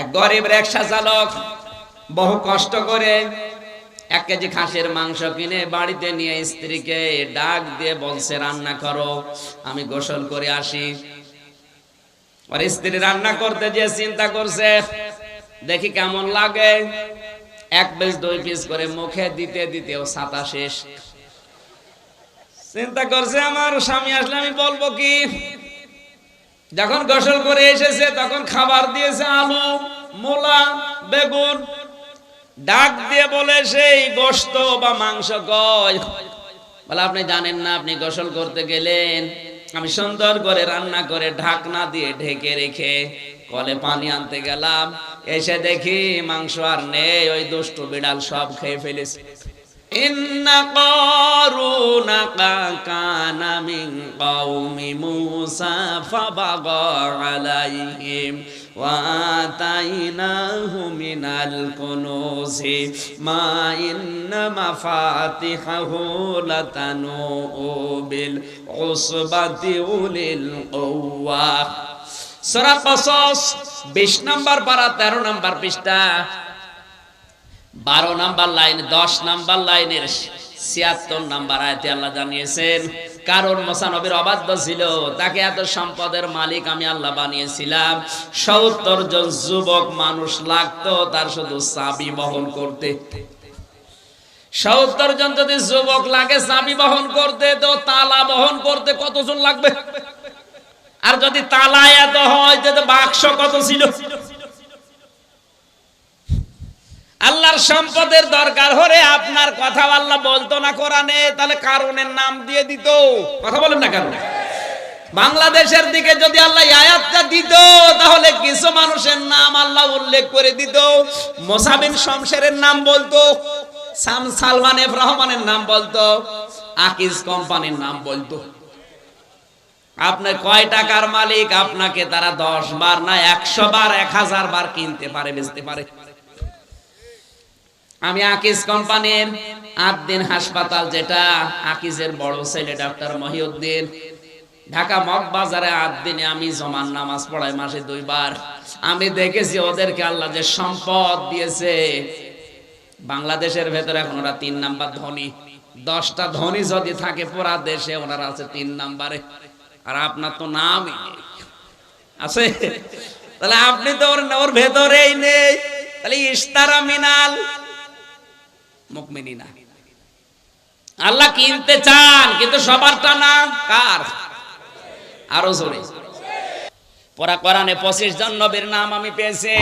এক গরিব রিক্সা চালক বহু কষ্ট করে এক কেজি খাসির মাংস কিনে বাড়িতে নিয়ে স্ত্রীকে ডাক দিয়ে বলছে, রান্না করো, আমি গোসল করে আসি। আর স্ত্রী রান্না করতে যে চিন্তা করছে, দেখি কেমন লাগে। এক পিস, দুই পিস করে মুখে দিতে দিতে ও ছাতা শেষ। চিন্তা করছে, আমার স্বামী আসলে আমি বলব কি? যখন গোসল করে এসেছে, তখন খাবার দিয়েছে আলু, মূলা, বেগুন। ডাক দিয়ে বলে, সেই গোস্ত বা মাংস কয় বলে, আপনি জানেন না, আপনি গোসল করতে গেলেন। আমি সুন্দর করে রান্না করে ঢাকনা দিয়ে ঢেকে রেখে কলে পানি আনতে গেলাম। এসে দেখি মাংস আর নেই, ওই দুষ্টু বিড়াল সব খেয়ে ফেলেছে। ইন্না কারুনা কানা মিন কওমি মুসা ফাবাগা আলাইহিম ওয়া আতাইনাহু মিনাল কুনুজি মা ইন্না মাফাতিহাহু লাতানু বিল উসবাতি উলিল কুওয়া সূরা কসস 20 নম্বর পারা 13 নম্বর পৃষ্ঠা বারো নাম্বার লাইন, দশ নাম্বার লাইনের ছিয়াত্তর নাম্বার আয়তে আল্লাহ জানিয়েছেন, কারণ মোসানবীর অবাধ্য ছিল, তাকে এত সম্পদের মালিক আমি আল্লাহ বানিয়েছিলাম। সত্তর জন যুবক মানুষ লাগতো তার শুধু চাবি বহন করতে। সত্তর জন যদি যুবক লাগে চাবি বহন করতে, তো তালা বহন করতে কতজন লাগবে? আর যদি তালা এত হয় বাক্স কত ছিল? আল্লাহর সম্পদের দরকার। হলে আপনার কথা আল্লাহ বলতো না কোরআনে, তাহলে কারণের নাম দিয়ে দিত। কথা বলেন না কারণ বাংলাদেশের দিকে যদি আল্লাহ আয়াতটা দিত, তাহলে কিছু মানুষের নাম আল্লাহ উল্লেখ করে দিত। মোসাবিন শমশেরের নাম বলতো, সাম সালমান এফ রহমানের নাম বলতো, আকিজ কোম্পানির নাম বলতো। আপনার কয় টাকার মালিক, আপনাকে তারা দশ বার না একশো বার, এক হাজার বার কিনতে পারে, বেচতে পারে। আমি আকিজ কোম্পানির আট দিন হাসপাতাল যেটা আকিজের বড় ছেলে, ডাক্তার মহিউদ্দিন। ঢাকা মগ বাজারে আট দিনে আমি জমান নামাজ পড়াই মাসে দুইবার। আমি দেখেছি ওদেরকে আল্লাহ যে সম্পদ দিয়েছে। বাংলাদেশের ভেতরে এখন ওরা তিন নাম্বার ধনী। দশটা ধনী যদি থাকে পুরা দেশে ওনারা আছে তিন নাম্বারে। আর আপনার তো নামই আছে? তাহলে আপনি তো ওর ভেতরেই নেই। তাহলে ইস্তারা মিনাল আল্লাহ কিনতে চান, কিন্তু সবারটা না। কার? আরও জোরে। পরা করানে পঁচিশ জন নবীর নাম আমি পেয়েছি।